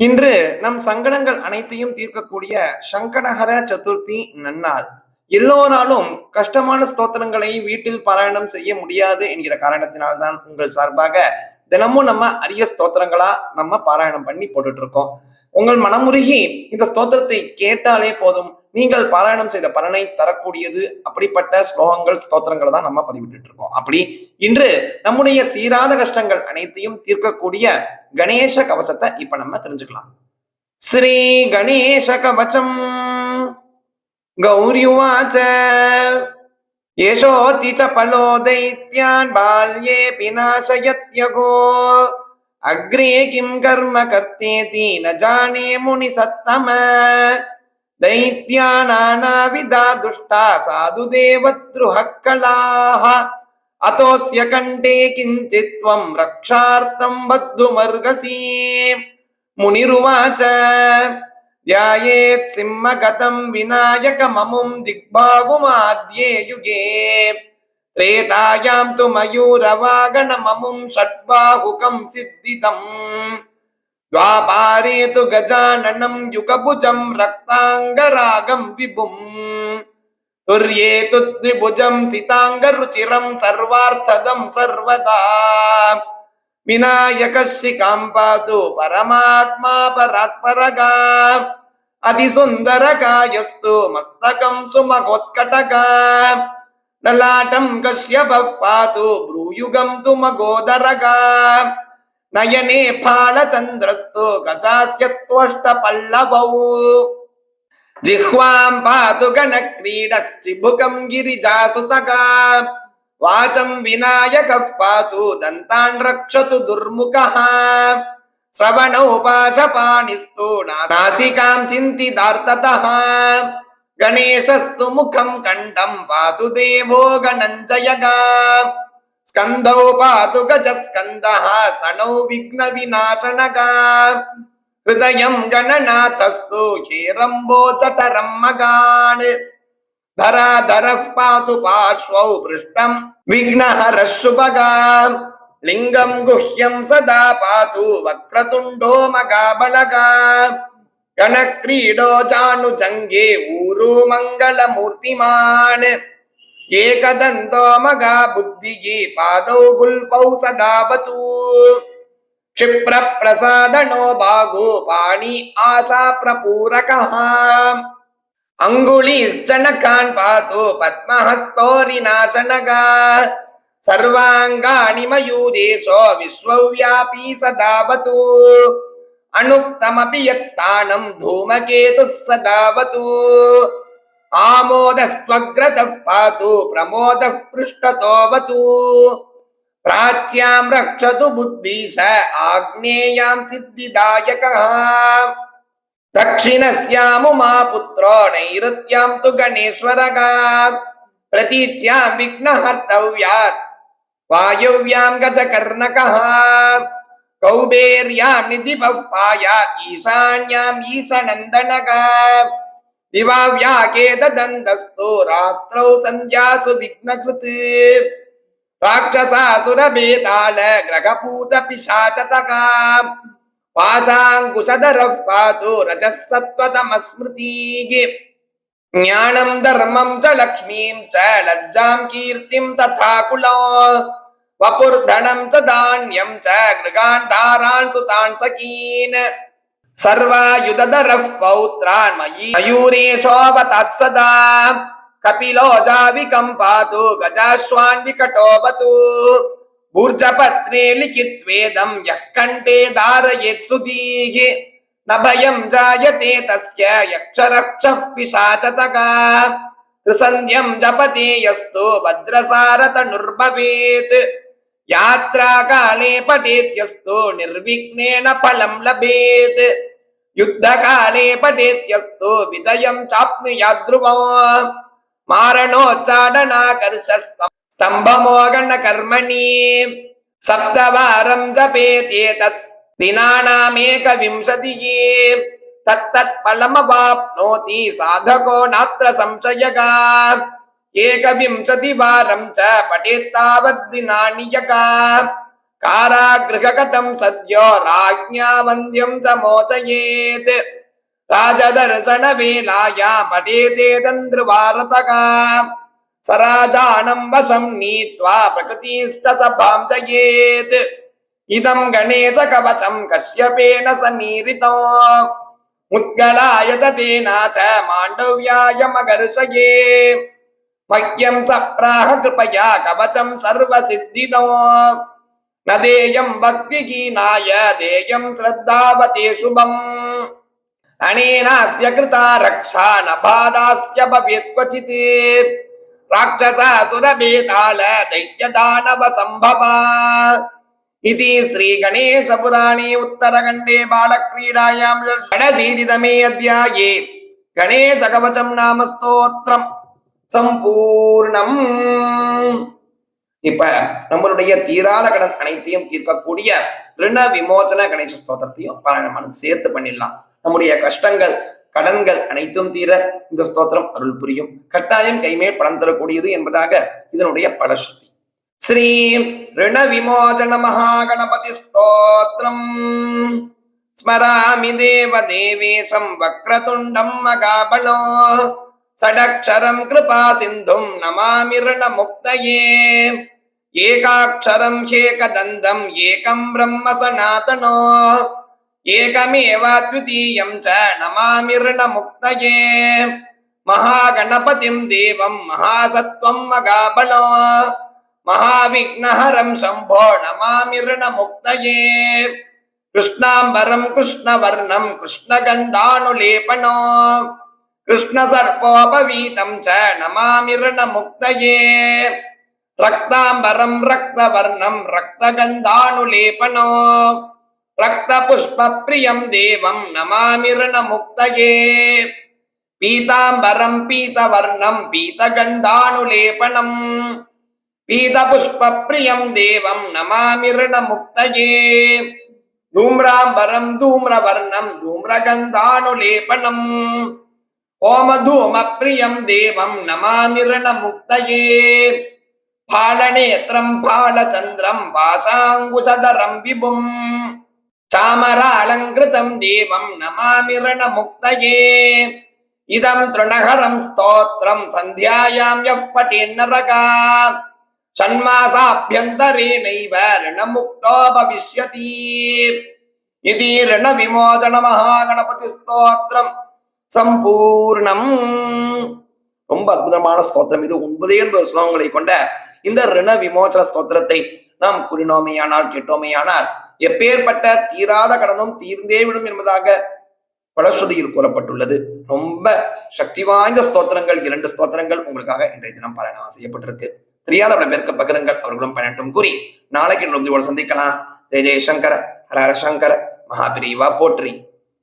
இன்று நம் சங்கடங்கள் அனைத்தையும் தீர்க்கக்கூடிய சங்கடஹர சதுர்த்தி நன்னாள். எல்லோராலும் கஷ்டமான ஸ்தோத்திரங்களை வீட்டில் பாராயணம் செய்ய முடியாது என்கிற காரணத்தினால்தான் உங்கள் சார்பாக தினமும் நம்ம அரிய ஸ்தோத்திரங்களா நம்ம பாராயணம் பண்ணி போட்டுட்டு இருக்கோம் உங்கள் மனமுருகி இந்த ஸ்தோத்திரத்தை கேட்டாலே போதும். நீங்கள் பாராயணம் செய்த பலனை தரக்கூடியது அப்படிப்பட்ட ஸ்லோகங்கள் ஸ்தோத்திரங்களை தான் நம்ம பதிவிட்டு இருக்கோம். அப்படி இன்று நம்முடைய தீராத கஷ்டங்கள் அனைத்தையும் தீர்க்கக்கூடிய கணேச கவசத்தை இப்ப நம்ம தெரிஞ்சுக்கலாம். ஸ்ரீ கணேச கவசம் கௌரியுவாச்ச யசோதி ச பலோ பால்யே பினாசயத்யகோ அக்ரே கிம் கர்ம கர்த்தேதி ந ஜானே முனி சத்தம దైత్యా నానావిధా దుష్టా సాధు దేవద్రుహక్కళాహ అతోస్య కంఠే కించిత్ త్వం రక్షార్థం బద్ధుమర్గసి మునిరువాచ ధ్యాయేత్ సింహగతం వినాయకమముం దిగ్భాగుమాద్యే యుగే. త్రేతాయాం తు మయూరవాగణమముం షడ్బాహుకం సిద్ధితం. ద్వాపారే గజానం యుగభుజం రక్తాంగ రాగం విభుం. తుర్యే తుద్విభుజం సితాంగరుచిరం సర్వార్థదం సర్వదా. వినాయక శిఖాం పాదు పరమాత్మా పరాత్పరగా. అతి సుందర సుందరకాయస్తు మస్తకం సుమగోత్కటగా నలాటం కశ్యపః పాతు భ్రూయుగం తు మగోదరగా నయనే ఫాళచంద్రస్తు గజాస్యత్వష్ట పల్లవౌ జిహ్వాం పాతు గణ క్రీడశ్చిభుకం గిరిజాసుతగా వాచం వినాయక పాతు దంతాన్ రక్షతు దుర్ముఖ. శ్రవణోపాశపాణిస్తు నాసికాం చింతిదార్తత. గణేశస్తు ముఖం కంఠం పాతు దేవో గణంజయగా. స్కందౌ పాతు గజ స్కంద స్తనౌ విఘ్న వినాశనగ హృదయం గణనాథస్తు హేరంబో జఠరం మగాన్ ధరాధరః పాతు పార్శ్వౌ పృష్టం విఘ్నహర శుభగా లింగం గుహ్యం సదా పాతు వక్రతుండో మగాబళగా గణక్రీడో చానుజంగే ఊరు మంగళమూర్తిమాన్ ఏకదంతో మగా బుద్ధిగి పాదౌ గుల్పౌ సదావతు. క్షిప్ర ప్రసాదనో బాగో పాణి ఆశా ప్రపూరక. అంగుళీశ్చనకాన్ పాతో పద్మహస్తోరినాశనగా సర్వాంగాణి మయూరేశో విశ్వవ్యాపీ సదావతు. అనుక్తమపి యత్ స్థానం ధూమకేతు సదావతు. आमोदस्त्वग्रतः पातु प्रमोदः पृष्ठतोऽवतु प्राच्यां रक्षतु बुद्धीश आग्नेयां सिद्धिदायकः दक्षिणस्यामुमा पुत्रो नैऋत्यां तु गणेश्वरः प्रतीच्यां विघ्नहर्तव्यात् वायव्यां गजकर्णकः कौबेर्यां निधिपः पायात् ईशान्याम् ईशनन्दनः दिवाव्याकेतदन्तस्तु रात्रौ सन्ध्यासु विघ्नकृत् राक्षसासुरभेताल ग्रहपूतपिशाचतः पाशाङ्कुशधरः पातु रजः सत्त्वतमस्मृतिः ज्ञानं धर्मं च लक्ष्मीं च लज्जां कीर्तिं तथा कुलो वपुर्धनं च धान्यं च गृगान् दारान् सुतान् सखीन् సర్వాయుధరః పౌత్రాన్ మయీ మయూరేశోవతత్సదా కపిలో జావికం పాతు గజాశ్వాన్ వికటోవతు ఊర్జపత్రే లిఖిత్వేదం యః కంఠే ధారయేత్సుదీః నభయం జాయతే తస్య యక్షరక్షః పిశాచతక త్రిసంధ్యం జపతే యస్తో భద్రసారత నుర్భవేత్ यात्राकाले पठेत् यस्तु निर्विघ्नेन फलं लभेत् युद्धकाले पठेत् यस्तु विजयं चाप्नुयात् ध्रुवम् मारणोच्चाडनाकर्षस्तम्भमोगणकर्मणि सप्तवारं जपेत्येतत् दिनानामेकविंशतिः तत्तत्फलमवाप्नोति साधको नात्र संशयः एकविंशतिवारं च पठेत् तावद्दिनानि यः कारागृहगतं सद्यो राज्ञा वन्द्यं च मोचयेत् राजदर्शनवेलाया पठेते तन्द्रुवारतका स राजानं वशं नीत्वा प्रकृतिस्थ सभां जयेत् इदं गणेशकवचं कश्यपेन समीरितो मुद्गलाय तेनाथ माण्डव्याय मगर्षये मह्यं सप्राह कृपया कवचं सर्वसिद्धिदो न देयं भक्तिहीनाय देयं श्रद्धावते शुभम् अनेनास्य कृता रक्षा न बाधास्य भवेत् क्वचित् राक्षसासुरभेताल दैत्यदानव सम्भवा इति श्रीगणेशपुराणे उत्तरखण्डे बालक्रीडायां षडशीतितमे अध्याये गणेशकवचं नाम स्तोत्रम् சம்பூர்ணம். இப்ப நம்மளுடைய தீராத கடன் அனைத்தையும் தீர்க்கக்கூடிய ரிண விமோசன கணேச ஸ்தோத்திரத்தையும் பாராயணமானது சேர்த்து பண்ணிடலாம். நம்முடைய கஷ்டங்கள் கடன்கள் அனைத்தும் தீர இந்த ஸ்தோத்திரம் அருள் புரியும். கட்டாயம் கைமேல் பலன் தரக்கூடியது என்பதாக இதனுடைய பலஸ்ருதி. ஸ்ரீ ரிண விமோசன மகாகணபதி ஸ்தோத்திரம். ஸ்மராமி தேவ தேவேசம் வக்ரதுண்டம் மகாபலோ. षडक्षरं कृपा सिन्धुं नमामि ऋणमुक्तये एकाक्षरं ह्येकदन्तम् एकं ब्रह्म सनातनो एकमेवाद्वितीयं च नमामि ऋणमुक्तये महागणपतिं देवं महासत्त्वं मगाबलो महाविघ्नहरं शम्भो नमामि ऋणमुक्तये कृष्णाम्बरं कृष्णवर्णं कृष्णगन्धानुलेपनो கிருஷ்ணசர்போபவீதம் ச நமாமிரண முக்தயே ரக்தாம்பரம் ரக்தவர்ணம் ரக்தகந்தானுலேபனோ ரக்த புஷ்ப பிரியம் தேவம் நமாமிரண முக்தயே பீதாம்பரம் பீதவர்ணம் பீதகந்தானுலேபனம் பீதபுஷ்ப பிரியம் தேவம் நமாமிரண முக்தயே தூம்ராம்பரம் தூம்ரவர்ணம் தூம்ரகந்தானுலேபனம் ओमधूमप्रियं देवं नमामि ऋणमुक्तये फालनेत्रं फालचन्द्रं पाशाङ्कुशधरं विभुम् चामरालङ्कृतं देवं नमामि ऋणमुक्तये इदं तृणहरं स्तोत्रं सन्ध्यायां यः पठेन्नरका षण्मासाभ्यन्तरेणैव ऋणमुक्तो भविष्यति इति ऋणविमोचनमहागणपतिस्तोत्रम् சம்பூர்ணம். ரொம்ப அற்புதமான ஸ்தோத்திரம். இது ஒன்பதே என்பது ஸ்லோகங்களை கொண்ட இந்த ரிண விமோச்சன ஸ்தோத்திரத்தை நாம் கூறினோமேயானால் கேட்டோமையானால் எப்பேற்பட்ட தீராத கடனும் தீர்ந்தே விடும் என்பதாக பலஸ்ருதியில் கூறப்பட்டுள்ளது. ரொம்ப சக்தி வாய்ந்த ஸ்தோத்திரங்கள் இரண்டு ஸ்தோத்திரங்கள் உங்களுக்காக இன்றைய தினம் பாராயணம் செய்யப்பட்டிருக்கு. தெரியாதவளை மேற்க பேருக்கு பகிருங்கள் அவர்களும் பயனட்டும் கூறி நாளைக்கு இன்னொரு சந்திக்கலாம். ஜெய ஜெயசங்கர ஹர ஹர சங்கர மகாபிரிவா போற்றி.